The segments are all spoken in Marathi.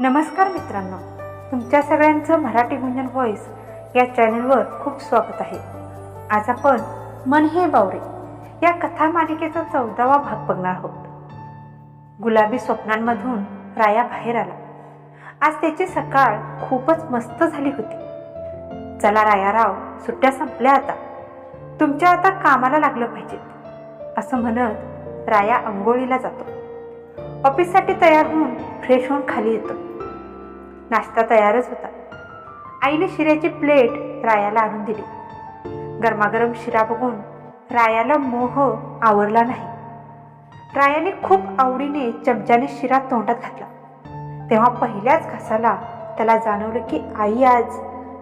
नमस्कार मित्रांनो तुमच्या सगळ्यांचं मराठी गुंजन व्हॉइस या चॅनलवर खूप स्वागत आहे. आज आपण मन हे बावरे या कथा मालिकेचा चौदावा भाग बघणार आहोत. गुलाबी स्वप्नांमधून राया बाहेर आला. आज त्याची सकाळ खूपच मस्त झाली होती. चला रायाराव सुट्ट्या संपल्या आता. तुमच्या आता कामाला लागलं पाहिजे असं म्हणत राया अंघोळीला जातो. ऑफिससाठी तयार होऊन फ्रेश होऊन खाली येतो. नाश्ता तयारच होता. आईने शिऱ्याची प्लेट रायाला आणून दिली. गरमागरम शिरा बघून रायाला मोह आवरला नाही. रायाने खूप आवडीने चमच्याने शिरा तोंडात घातला. तेव्हा पहिल्याच घासाला त्याला जाणवलं की आई आज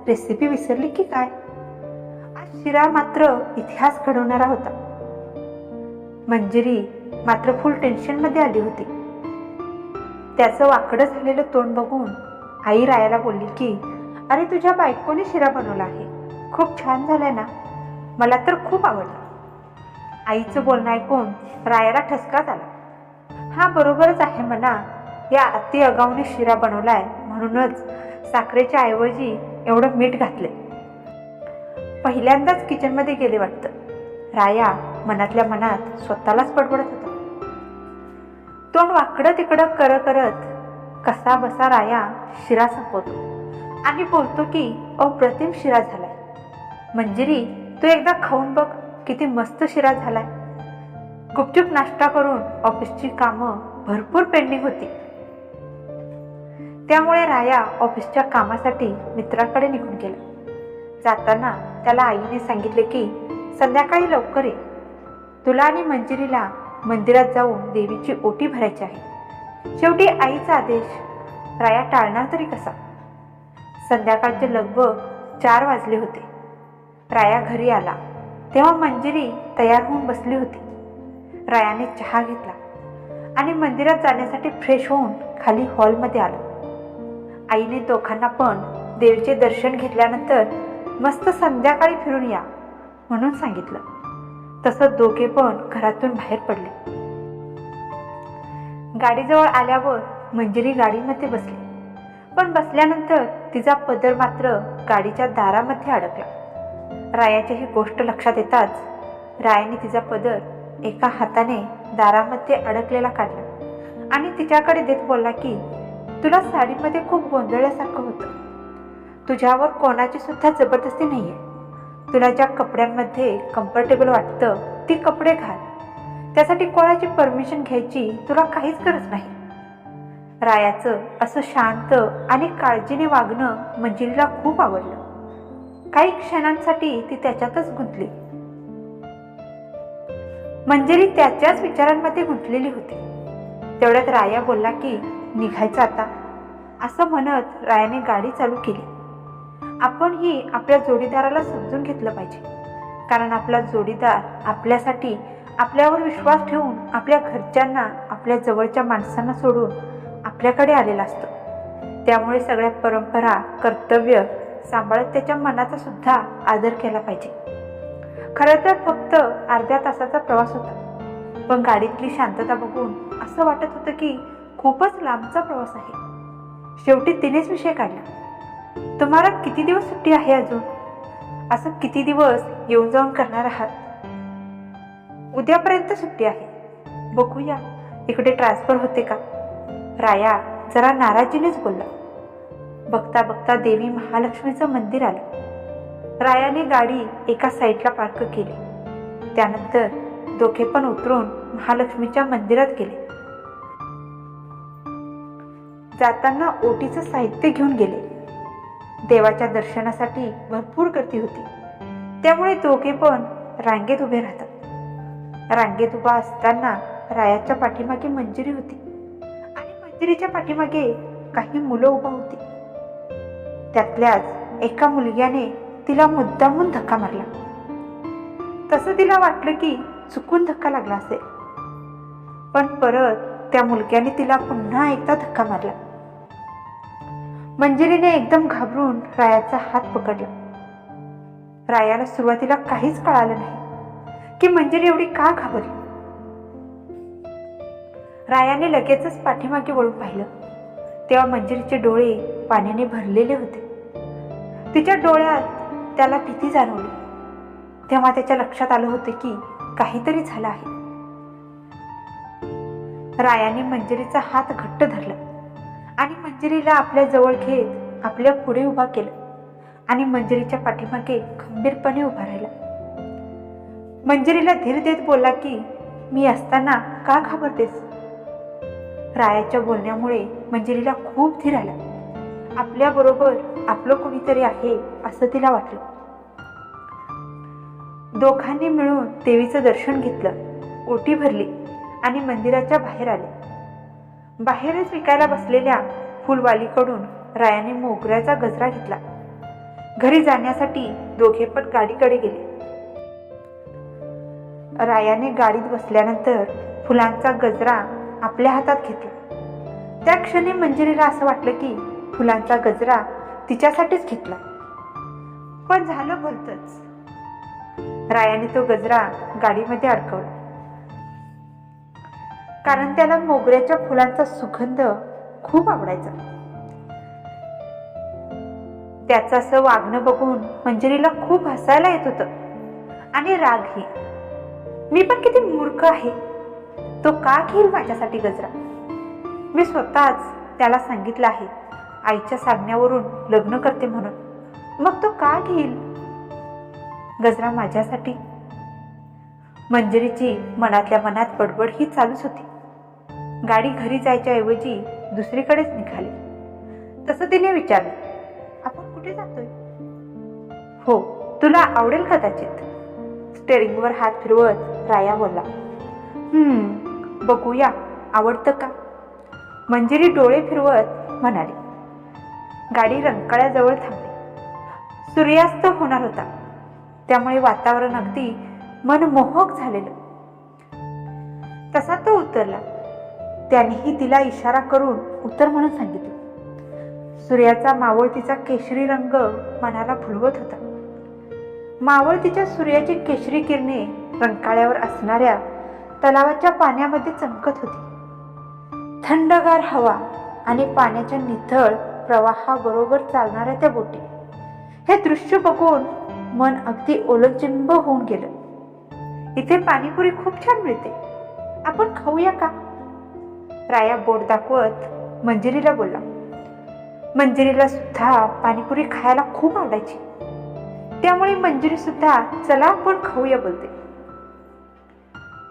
रेसिपी विसरली की काय? आज शिरा मात्र इतिहास घडवणारा होता. मंजिरी मात्र फुल टेन्शनमध्ये आली होती. त्याचं वाकडं झालेलं तोंड बघून आई रायाला बोलली की अरे तुझ्या बायकोने शिरा बनवला आहे. खूप छान झालाय ना? मला तर खूप आवडला. आईचं बोलणं ऐकून रायाला ठसका आला हा बरोबरच आहे म्हणा. या अति अगाऊने शिरा बनवलाय. म्हणूनच साखरेच्या ऐवजी एवढं मीठ घातले पहिल्यांदाच किचनमध्ये गेले वाटतं. राया मनातल्या मनात स्वतःलाच बडबडत होता. तोंड वाकडं तिकडं कर करत कसा बसा राया शिरा संपवतो. आणि बोलतो की अप्रतिम शिरा झालाय. मंजिरी तू एकदा खाऊन बघ किती मस्त शिरा झालाय. गुपचूप नाश्ता करून ऑफिसची कामं भरपूर पेंडिंग होती. त्यामुळे राया ऑफिसच्या कामासाठी मित्राकडे निघून गेला. जाताना त्याला आईने सांगितले की संध्याकाळी लवकर ये. तुला आणि मंजिरीला मंदिरात जाऊन देवीची ओटी भरायची आहे. शेवटी आईचा आदेश. राया टाळणार तरी कसा? संध्याकाळचे लगभग चार वाजले होते. राया घरी आला. तेव्हा मंजिरी तयार होऊन बसली होती. रायाने चहा घेतला आणि मंदिरात जाण्यासाठी फ्रेश होऊन खाली हॉलमध्ये आलो. आईने दोघांना पण देवीचे दर्शन घेतल्यानंतर मस्त संध्याकाळी फिरून या म्हणून सांगितलं. तसं दोघे पण घरातून बाहेर पडले. गाडीजवळ आल्यावर मंजिरी गाडीमध्ये बसली. पण बसल्यानंतर तिचा पदर मात्र गाडीच्या दारामध्ये अडकला. रायाची ही गोष्ट लक्षात येताच रायाने तिचा पदर एका हाताने दारामध्ये अडकलेला काढला आणि तिच्याकडे देत बोलला की तुला साडीमध्ये खूप गोंधळल्यासारखं होतं. तुझ्यावर कोणाची सुद्धा जबरदस्ती आहे तुला ज्या कपड्यांमध्ये कम्फर्टेबल वाटतं ती कपडे घाल. त्यासाठी कोणाची परमिशन घ्यायची तुला काहीच गरज नाही. रायाचं असं शांत आणि काळजीने वागणं म्हणजे मंजिरीला खूप आवडलं. काही क्षणांसाठी ती त्याच्यातच गुंतली. म्हणजे मंजिरी त्याच्याच विचारांमध्ये गुंतलेली होती. तेवढ्यात राया बोलला की निघायचं आता. असं म्हणत रायाने गाडी चालू केली. आपण ही आपल्या जोडीदाराला समजून घेतलं पाहिजे. कारण आपला जोडीदार आपल्यासाठी आपल्यावर विश्वास ठेवून आपल्या घरच्यांना आपल्या जवळच्या माणसांना सोडून आपल्याकडे आलेला असतो. त्यामुळे सगळ्या परंपरा कर्तव्य सांभाळत त्याच्या मनाचा सुद्धा आदर केला पाहिजे. खरं तर फक्त अर्ध्या तासाचा प्रवास होता. पण गाडीतली शांतता बघून असं वाटत होतं की खूपच लांबचा प्रवास आहे. शेवटी तिनेच विषय काढला. तुम्हाला किती दिवस सुट्टी आहे अजून? असं किती दिवस येऊन जाऊन करणार आहात? उद्यापर्यंत सुट्टी आहे. बघूया इकडे ट्रान्सफर होते का? राया जरा नाराजीनेच बोलला. बघता बघता देवी महालक्ष्मीचं मंदिर आलं. रायाने गाडी एका साईडला पार्क केली. त्यानंतर दोघे पण उतरून महालक्ष्मीच्या मंदिरात गेले. जाताना ओटीचं साहित्य घेऊन गेले. देवाच्या दर्शनासाठी भरपूर गर्दी होती. त्यामुळे दोघे पण रांगेत उभे राहतात. रांगेत उभा असताना रायाच्या पाठीमागे मंजिरी होती. आणि मंजिरीच्या पाठीमागे काही मुलं उभा होती. त्यातल्याच एका मुलग्याने तिला मुद्दामून धक्का मारला. तसं तिला वाटलं की चुकून धक्का लागला असेल. पण परत त्या मुलग्याने तिला पुन्हा एकदा धक्का मारला. मंजिरीने एकदम घाबरून रायाचा हात पकडला. रायाला सुरुवातीला काहीच कळालं नाही. की मंजिरी एवढी का घाबरली? रायाने लगेचच पाठीमागे वळून पाहिलं. तेव्हा मंजिरीचे डोळे पाण्याने भरलेले होते. तिच्या डोळ्यात त्याला भीती जाणवली. तेव्हा त्याच्या लक्षात आलं होतं की काहीतरी झालं आहे. रायाने मंजिरीचा हात घट्ट धरला आणि मंजिरीला आपल्या जवळ घेत आपल्या पुढे उभा केलं आणि मंजिरीच्या पाठीमागे खंबीरपणे उभा राहिला. मंजिरीला धीर देत बोलला की मी असताना का घाबरतेस? रायाच्या बोलण्यामुळे मंजिरीला खूप धीर आला. आपल्याबरोबर आपलं कोणीतरी आहे असं तिला वाटलं. दोघांनी मिळून देवीचं दर्शन घेतलं. ओटी भरली आणि मंदिराच्या बाहेर आले. बाहेरच विकायला बसलेल्या फुलवालीकडून रायाने मोगऱ्याचा गजरा घेतला. घरी जाण्यासाठी दोघे पण गाडीकडे गेले. रायाने गाडीत बसल्यानंतर फुलांचा गजरा आपल्या हातात घेतला. त्या क्षणी मंजिरीला असं वाटलं की फुलांचा गजरा तिच्यासाठीच घेतला. पण झालं भलतच. रायाने तो गजरा गाडीमध्ये अडकवला. कारण त्याला मोगऱ्याच्या फुलांचा सुगंध खूप आवडायचा. त्याचं असं वागणं बघून मंजिरीला खूप हसायला येत होतं. आणि रागही मी पण किती मूर्ख आहे. तो का घेईल माझ्यासाठी गजरा? मी स्वतःच त्याला सांगितलं आहे. आईच्या सांगण्यावरून लग्न करते म्हणून. मग तो का घेईल? गजरा माझ्यासाठी? मंजरीची मनातल्या मनात बडबड ही चालूच होती. गाडी घरी जायच्या ऐवजी दुसरीकडेच निघाली. तसं तिने विचारलं आपण कुठे जातोय? हो तुला आवडेल कदाचित. स्टेरिंगवर हात फिरवत राया बोलला बघूया आवडतं का? मंजिरी डोळे फिरवत म्हणाली गाडी रंकाळ्याजवळ थांबली. सूर्यास्त होणार होता. त्यामुळे वातावरण अगदी मनमोहक झालेलं. तसा तो उतरला. त्यानेही तिला इशारा करून उतर म्हणून सांगितलं. सूर्याचा मावळ तिचा केशरी रंग मनाला फुलवत होता. मावळतीच्या सूर्याची केशरी किरणे रंकाळ्यावर असणाऱ्या तलावाच्या पाण्यामध्ये चमकत होती. थंडगार हवा आणि पाण्याच्या निथळ प्रवाहाबरोबर चालणाऱ्या त्या बोटी. हे दृश्य बघून मन अगदी ओलचिंब होऊन गेलं. इथे पाणीपुरी खूप छान मिळते. आपण खाऊया का? राया बोट दाखवत मंजिरीला बोलला. मंजिरीला सुद्धा पाणीपुरी खायला खूप आवडायची. त्यामुळे मंजिरी सुद्धा चला आपण खाऊया बोलते.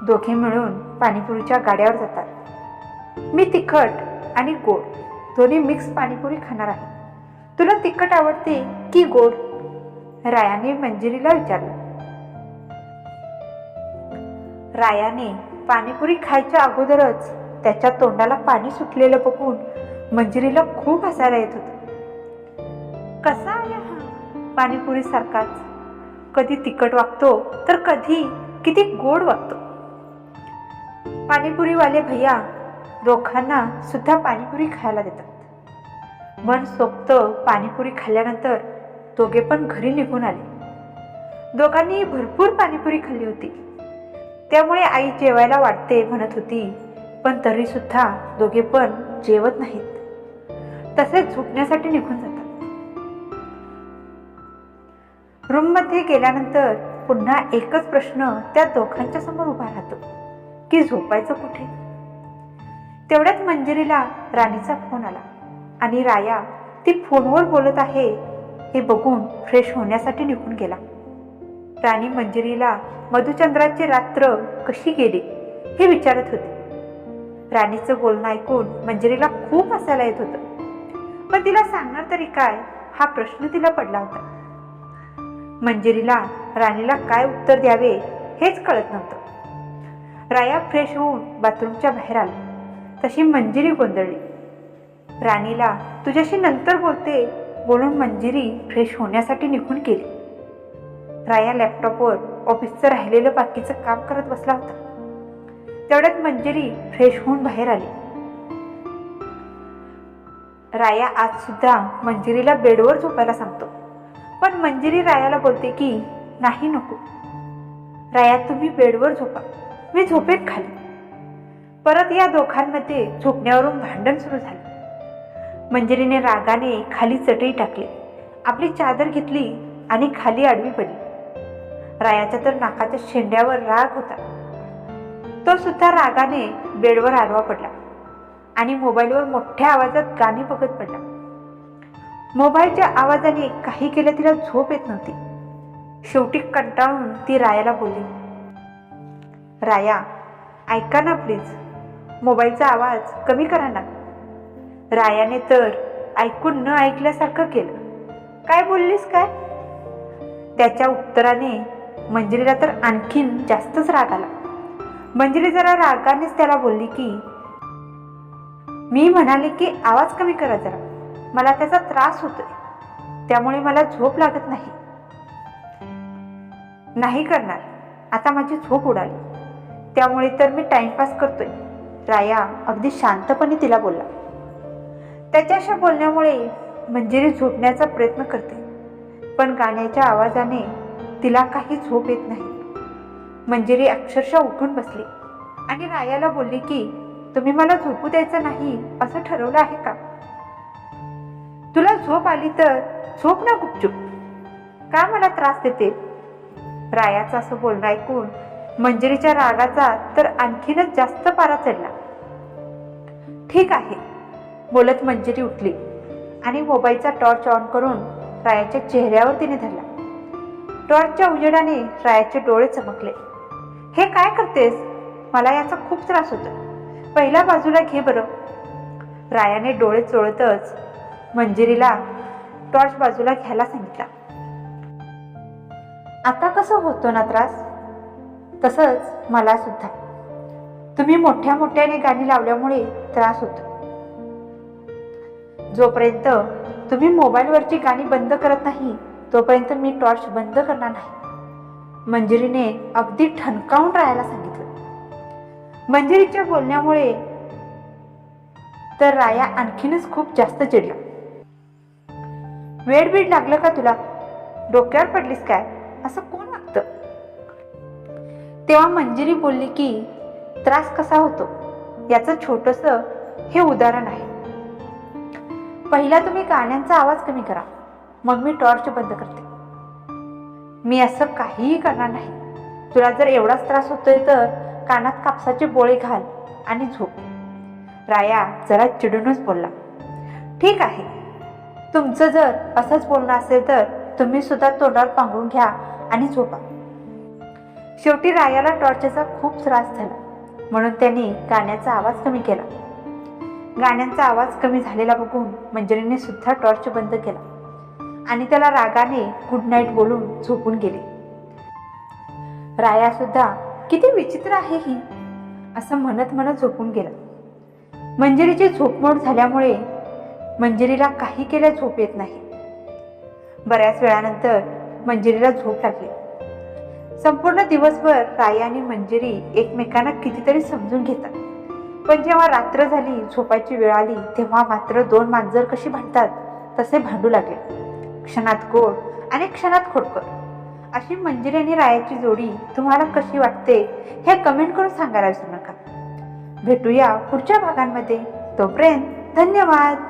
दोघे मिळून पाणीपुरीच्या गाड्यावर जातात. मी तिखट आणि गोड दोन्ही मिक्स पाणीपुरी खाणार आहे. तुला तिखट आवडते की गोड? रायाने मंजिरीला विचारलं. रायाने पाणीपुरी खायच्या अगोदरच त्याच्या तोंडाला पाणी सुटलेलं बघून मंजिरीला खूप हसायला येत होत. कसा आहे पाणीपुरीसारखाच पाणीपुरी सारखाच. कधी तिखट वागतो तर कधी किती गोड वागतो. पाणीपुरीवाले भैया दोघांना सुद्धा पाणीपुरी खायला देतात. मन सोबत पाणीपुरी खाल्ल्यानंतर दोघे पण घरी निघून आले. दोघांनी भरपूर पाणीपुरी खाल्ली होती. त्यामुळे आई जेवायला वाटते म्हणत होती पण तरी सुद्धा दोघे पण जेवत नाहीत. तसेच झोपण्यासाठी निघून जातात. रूममध्ये गेल्यानंतर पुन्हा एकच प्रश्न त्या दोघांच्या समोर उभा राहतो. की झोपायचं कुठे? तेवढ्याच मंजिरीला राणीचा फोन आला आणि राया ती फोनवर बोलत आहे हे बघून फ्रेश होण्यासाठी निघून गेला. राणी मंजिरीला मधुचंद्राची रात्र कशी गेली? हे विचारत होती. राणीचं बोलणं ऐकून मंजिरीला खूप हसायला येत होतं. पण तिला सांगणार तरी काय? हा प्रश्न तिला पडला होता. मंजिरीला राणीला काय उत्तर द्यावे हेच कळत नव्हतं. राया फ्रेश होऊन बाथरूमच्या बाहेर आला. तशी मंजिरी गोंधळली. राणीला तुझ्याशी नंतर बोलते बोलून मंजिरी फ्रेश होण्यासाठी निघून गेली. राया लॅपटॉपवर ऑफिसचं राहिलेलं बाकीचं काम करत बसला होता. तेवढ्यात मंजिरी फ्रेश होऊन बाहेर आली. राया आज सुद्धा मंजिरीला बेडवर झोपायला सांगतो. पण मंजिरी रायाला बोलते की नाही नको. राया तुम्ही बेडवर झोपा. मी झोपेत खाली. परत या दोघांमध्ये झोपण्यावरून भांडण सुरू झालं. मंजिरीने रागाने खाली चटई टाकली. आपली चादर घेतली आणि खाली आडवी पडली. रायाच्या तर नाकाच्या शेंड्यावर राग होता. तो सुद्धा रागाने बेडवर आडवा पडला आणि मोबाईलवर मोठ्या आवाजात गाणी बघत पडला. मोबाईलच्या आवाजाने काही केलं तिला झोप येत नव्हती. शेवटी कंटाळून ती रायाला बोलली राया ऐका ना प्लीज मोबाईलचा आवाज कमी करा ना. रायाने तर ऐकून न ऐकल्यासारखं केलं. काय बोललीस काय? त्याच्या उत्तराने मंजिरीला तर आणखीन जास्तच राग आला. मंजिरी जरा रागानेच त्याला बोलली की मी म्हणाले की आवाज कमी करा जरा. मला त्याचा त्रास होतोय. त्यामुळे मला झोप लागत नाही. नाही करणार. आता माझी झोप उडाली. त्यामुळे तर मी टाइमपास करतोय. राया अगदी शांतपणे तिला बोलला. त्याच्याशी बोलण्यामुळे मंजिरी झोपण्याचा प्रयत्न करते. पण गाण्याच्या आवाजाने तिला काही झोप येत नाही. मंजिरी अक्षरशः उठून बसली. आणि रायाला बोलली की तुम्ही मला झोपू द्यायचं नाही असं ठरवलं आहे का? तुला झोप आली तर झोप ना गुपचूप. का मला त्रास देते? रायाचं असं बोलणं ऐकून मंजिरीच्या रागाचा तर आणखीनच जास्त पारा चढला. ठीक आहे बोलत मंजिरी उठली आणि मोबाईलचा टॉर्च ऑन करून रायाच्या चेहऱ्यावर तिने धरला. टॉर्चच्या उजेडाने रायाचे डोळे चमकले. हे काय करतेस? मला याचा खूप त्रास होतो पहिल्या बाजूला घे बरं. रायाने डोळे चोळतच मंजिरीला टॉर्च बाजूला घ्यायला सांगितला. आता कसं होतो ना त्रास? तसंच मला सुद्धा. तुम्ही मोठ्या मोठ्याने गाणी लावल्यामुळे त्रास होतो. जोपर्यंत तुम्ही मोबाईलवरची गाणी बंद करत नाही तोपर्यंत मी टॉर्च बंद करणार नाही. मंजिरीने अगदी ठणकावून राहायला सांगितलं. मंजिरीच्या बोलण्यामुळे तर राया आणखीनच खूप जास्त चिडला वेड बीड लागलं का तुला? डोक्यावर पडलीस काय? असं कोण वागतं? तेव्हा मंजिरी बोलली की त्रास कसा होतो? याचं छोटस हे उदाहरण आहे. पहिला तुम्ही गाण्यांचा आवाज कमी करा. मग मी टॉर्च बंद करते. मी असं काहीही करणार नाही. तुला जर एवढाच त्रास होतोय तर कानात कापसाचे बोळे घाल आणि झोप. राया जरा चिडूनच बोलला. ठीक आहे. तुमचं जर असंच बोलणं असेल तर तुम्ही सुद्धा तोंडावर पांघरून घ्या आणि झोपा. शेवटी रायाला टॉर्चचा खूप त्रास झाला. म्हणून त्यांनी गाण्याचा आवाज कमी केला. गाण्यांचा आवाज कमी झालेला बघून मंजिरीने सुद्धा टॉर्च बंद केला. आणि त्याला रागाने गुड नाईट बोलून झोपून गेले. राया सुद्धा किती विचित्र आहे ही असं म्हणत म्हणत झोपून गेला. मंजिरीची झोपमोड झाल्यामुळे मंजिरीला काही केल्या झोप येत नाही. बऱ्याच वेळानंतर मंजिरीला झोप लागली. संपूर्ण दिवसभर राय आणि मंजिरी एकमेकांना कितीतरी समजून घेतात. पण जेव्हा रात्र झाली झोपायची वेळ आली तेव्हा मात्र दोन मांजर कशी भांडतात तसे भांडू लागले. क्षणात गोड आणि क्षणात खोडकर. अशी मंजिरी आणि रायाची जोडी तुम्हाला कशी वाटते हे कमेंट करून सांगायला विसरू नका. भेटूया पुढच्या भागांमध्ये. तोपर्यंत धन्यवाद!